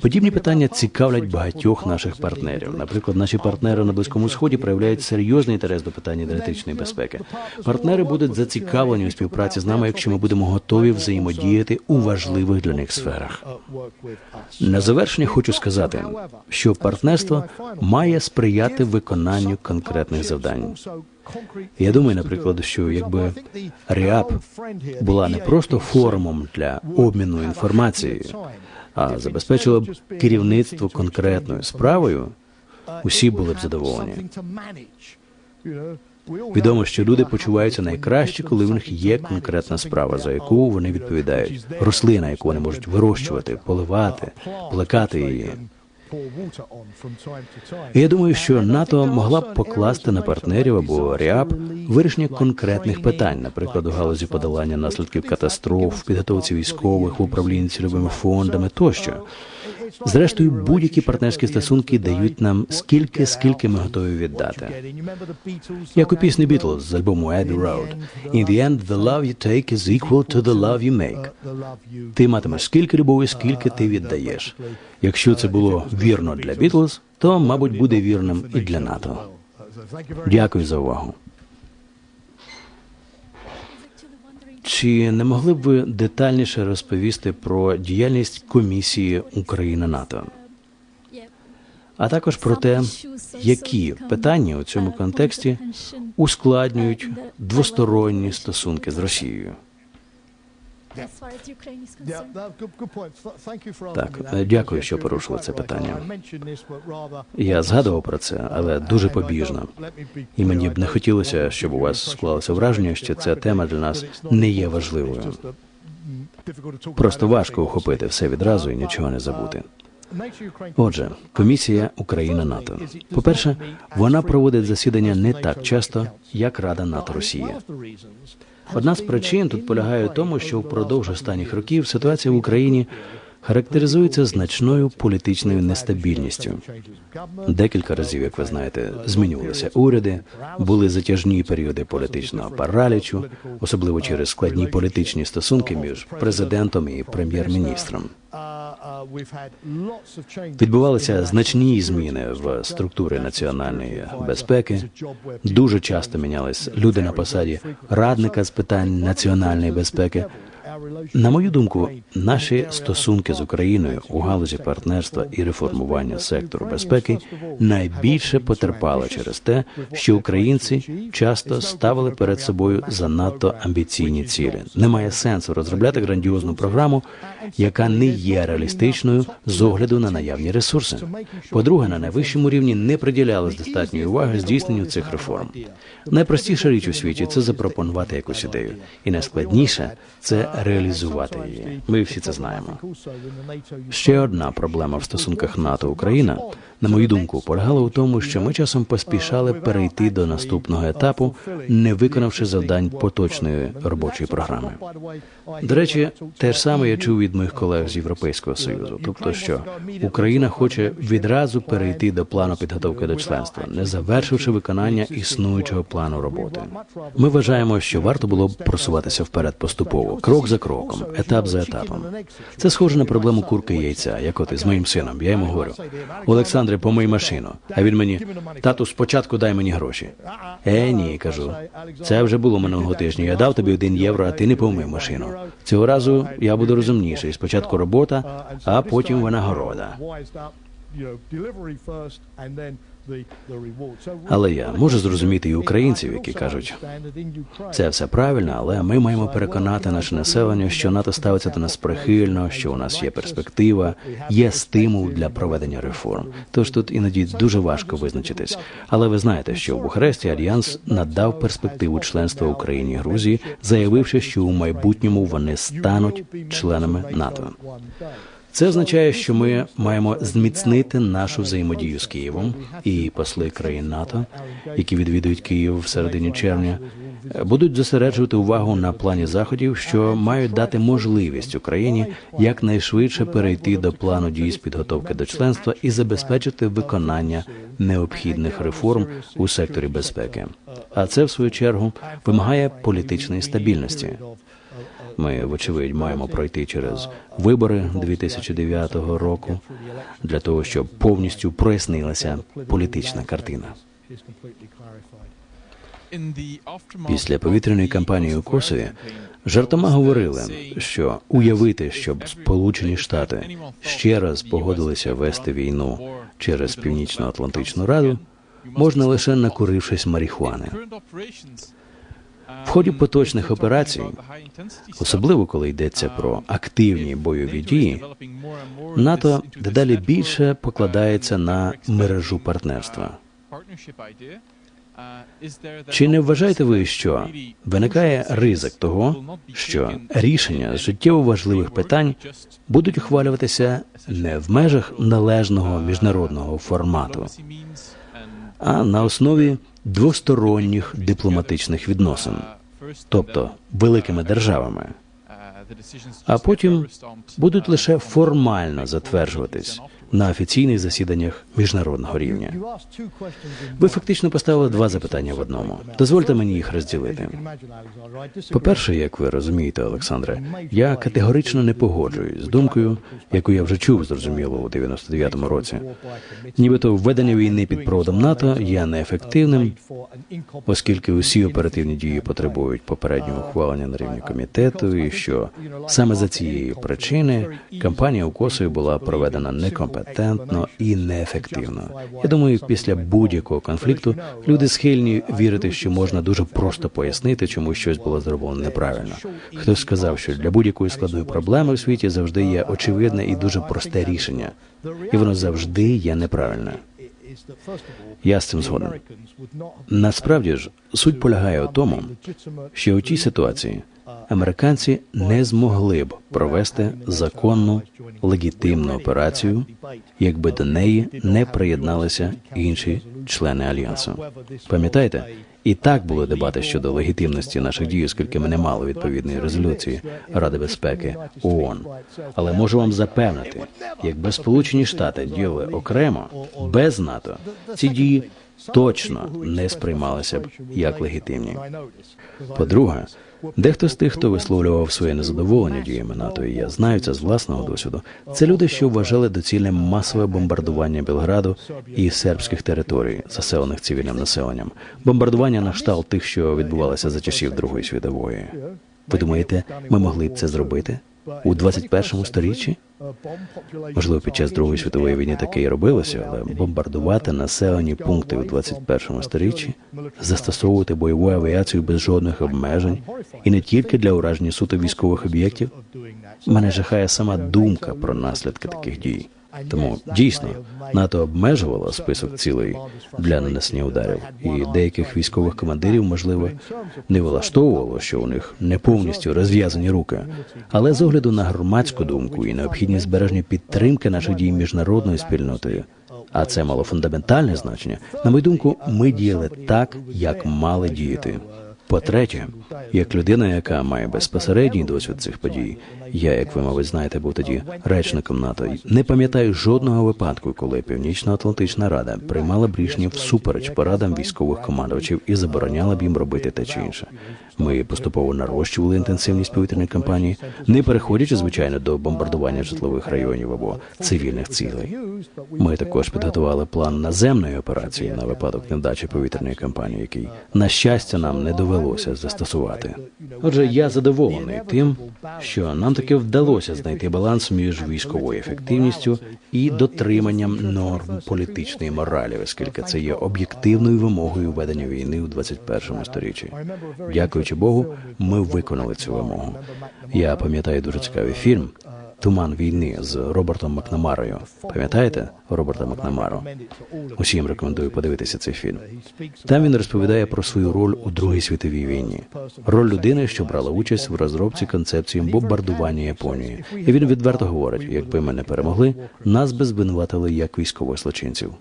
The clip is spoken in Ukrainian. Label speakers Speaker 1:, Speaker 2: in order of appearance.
Speaker 1: Подібні питання цікавлять багатьох наших партнерів. Наприклад, наші партнери на близькому сході проявляють серйозний інтерес до питань енергетичної безпеки. Партнери будуть зацікавлені у співпраці з нами, якщо ми будемо готові взаємодіяти у важливих для них сферах. На завершення хочу сказати, що партнерство має сприяти виконанню конкретних завдань. Я думаю, наприклад, що якби РІАП була не просто форумом для обміну інформацією, а забезпечило б керівництво конкретною справою, усі були б задоволені. Відомо, що люди почуваються найкраще, коли в них є конкретна справа, за яку вони відповідають. Рослина, яку вони можуть вирощувати, поливати, плекати її. І я думаю, що НАТО могла б покласти на партнерів або РІАП вирішення конкретних питань, наприклад, у галузі подолання наслідків катастроф, підготовці військових, в управлінні цільовими фондами тощо. Зрештою, будь-які партнерські стосунки дають нам скільки, скільки ми готові віддати. Як у пісні Beatles з альбому Abbey Road. In the end, the love you take is equal to the love you make. Ти матимеш скільки любові, скільки ти віддаєш. Якщо це було вірно для Beatles, то, мабуть, буде вірним і для НАТО. Дякую за увагу. Чи не могли б ви детальніше розповісти про діяльність комісії Україна НАТО? А також про те, які питання у цьому контексті ускладнюють двосторонні стосунки з Росією? Так, е, дякую, що порушили це питання. Я згадував про це, але дуже побіжно. І мені б не хотілося, щоб у вас склалося враження, що ця тема для нас не є важливою. Просто важко ухопити все відразу і нічого не забути. Отже, комісія Україна НАТО. По перше, вона проводить засідання не так часто, як Рада НАТО Росія. Одна з причин тут полягає в тому, що впродовж останніх років ситуація в Україні характеризується значною політичною нестабільністю. Декілька разів, як ви знаєте, змінювалися уряди, були затяжні періоди політичного паралічу, особливо через складні політичні стосунки між президентом і прем'єр-міністром. Відбувалися значні зміни в структури національної безпеки. Дуже часто мінялись люди на посаді радника з питань національної безпеки. На мою думку, наші стосунки з Україною у галузі партнерства і реформування сектору безпеки найбільше потерпали через те, що українці часто ставили перед собою занадто амбіційні цілі. Немає сенсу розробляти грандіозну програму, яка не є реалістичною з огляду на наявні ресурси. По-друге, на найвищому рівні не приділялось достатньої уваги здійсненню цих реформ. Найпростіша річ у світі це запропонувати якусь ідею, і найскладніше це реалізувати її. Ми всі це знаємо. Ще одна проблема в стосунках НАТО Україна, на мою думку, полягала у тому, що ми часом поспішали перейти до наступного етапу, не виконавши завдань поточної робочої програми. До речі, те ж саме я чув від моїх колег з Європейського союзу, тобто, що Україна хоче відразу перейти до плану підготовки до членства, не завершивши виконання існуючого плану роботи. Ми вважаємо, що варто було б просуватися вперед поступово, крок за кроком, етап за етапом. Це схоже на проблему курки яйця, як от із моїм сином. Я йому говорю, Олександре, помий машину. А він мені, тату, спочатку дай мені гроші. Е, ні, кажу. Це вже було минулого тижня. Я дав тобі один євро, а ти не помив машину. Цього разу я буду розумніший. Спочатку робота, а потім винагорода. Але я можу зрозуміти і українців, які кажуть, це все правильно, але ми маємо переконати наше населення, що НАТО ставиться до нас прихильно, що у нас є перспектива, є стимул для проведення реформ. Тож тут іноді дуже важко визначитись. Але ви знаєте, що в Бухаресті альянс надав перспективу членства Україні і Грузії, заявивши, що у майбутньому вони стануть членами НАТО. Це означає, що ми маємо зміцнити нашу взаємодію з Києвом і посли країн НАТО, які відвідують Київ в середині червня, будуть зосереджувати увагу на плані заходів, що мають дати можливість Україні якнайшвидше перейти до плану дій з підготовки до членства і забезпечити виконання необхідних реформ у секторі безпеки. А це в свою чергу вимагає політичної стабільності. Ми, вочевидь, маємо пройти через вибори 2009 року для того, щоб повністю прояснилася політична картина.
Speaker 2: Після повітряної кампанії у Косові жартома говорили, що
Speaker 1: уявити, щоб Сполучені Штати ще раз погодилися вести війну через Північно-Атлантичну Раду, можна лише накурившись марихуани.
Speaker 2: В ході поточних операцій,
Speaker 1: Особливо коли йдеться про активні бойові дії, НАТО дедалі більше покладається на мережу партнерства. Чи не вважаєте ви, що виникає ризик того, що рішення з життєво важливих питань будуть ухвалюватися не в межах належного міжнародного формату, а на основі двосторонніх дипломатичних відносин, тобто великими державами, а потім будуть лише формально затверджуватись на офіційних засіданнях міжнародного рівня. Ви фактично поставили два запитання в одному. Дозвольте мені їх розділити. По-перше, як ви розумієте, Олександре, я категорично не погоджуюсь з думкою, яку я вже чув, зрозуміло, у 99-му році. Нібито введення війни під проводом НАТО є неефективним, оскільки усі оперативні дії потребують попереднього ухвалення на рівні комітету, і що саме за цієї причини кампанія у Косові була проведена некомпетентно і неефективно. Я думаю, після будь-якого конфлікту люди схильні вірити, що можна дуже просто пояснити, чому щось було зроблено неправильно. Хтось сказав, що для будь-якої складної проблеми у світі завжди є очевидне і дуже просте рішення, і воно завжди є неправильне. Я з цим згоден. Насправді ж суть полягає у тому, що у тій ситуації американці не змогли б провести законну легітимну операцію, якби до неї не приєдналися інші члени альянсу. Пам'ятаєте, і так були дебати щодо легітимності наших дій, оскільки ми не мали відповідної резолюції Ради безпеки ООН. Але можу вам запевнити, якби Сполучені Штати діяли окремо без НАТО, ці дії точно не сприймалися б як легітимні. По-друге, дехто з тих, хто висловлював своє незадоволення діями НАТО, і я знаю це з власного досвіду. Це люди, що вважали доцільним масове бомбардування Білграду і сербських територій, заселених цивільним населенням, бомбардування на штал тих, що відбувалося за часів Другої світової. Ви думаєте, ми могли б це зробити у 21 сторіччі? Можливо, під час Другої світової війни таке і робилося, але бомбардувати населені пункти у 21 сторіччі, застосовувати бойову авіацію без жодних обмежень і не тільки для ураження суто військових об'єктів. Мене жахає сама думка про наслідки таких дій. Тому дійсно НАТО обмежувало список цілей для нанесення ударів, і деяких військових командирів, можливо, не влаштовувало, що у них не повністю розв'язані руки. Але з огляду на громадську думку і необхідність збереження підтримки наших дій міжнародною спільнотою, а це мало фундаментальне значення. На мою думку, ми діяли так, як мали діяти. По-третє, як людина, яка має безпосередній досвід цих подій, я, як ви, мабуть, знаєте, був тоді речником НАТО, не пам'ятаю жодного випадку, коли Північно-Атлантична Рада приймала б рішення всупереч порадам військових командувачів і забороняла б їм робити те чи інше. Ми поступово нарощували інтенсивність повітряної кампанії, не переходячи звичайно до бомбардування житлових районів або цивільних цілей. Ми також підготували план наземної операції на випадок невдачі повітряної кампанії, який на щастя нам не довелося застосувати. Отже, я задоволений тим, що нам таки вдалося знайти баланс між військовою ефективністю і дотриманням норм політичної моралі, оскільки це є об'єктивною вимогою ведення війни у 21 сторіччі. Дякуючи Богу, ми виконали цю вимогу. Я пам'ятаю дуже цікавий фільм. Туман війни з Робертом Макнамарою. Пам'ятаєте Роберта Макнамару? Усім рекомендую подивитися цей фільм. Там він розповідає про свою роль у Другій світовій війні, роль людини, що брала участь в розробці концепції бомбардування Японії. І він відверто говорить: якби ми не перемогли, нас би звинуватили як військових злочинців.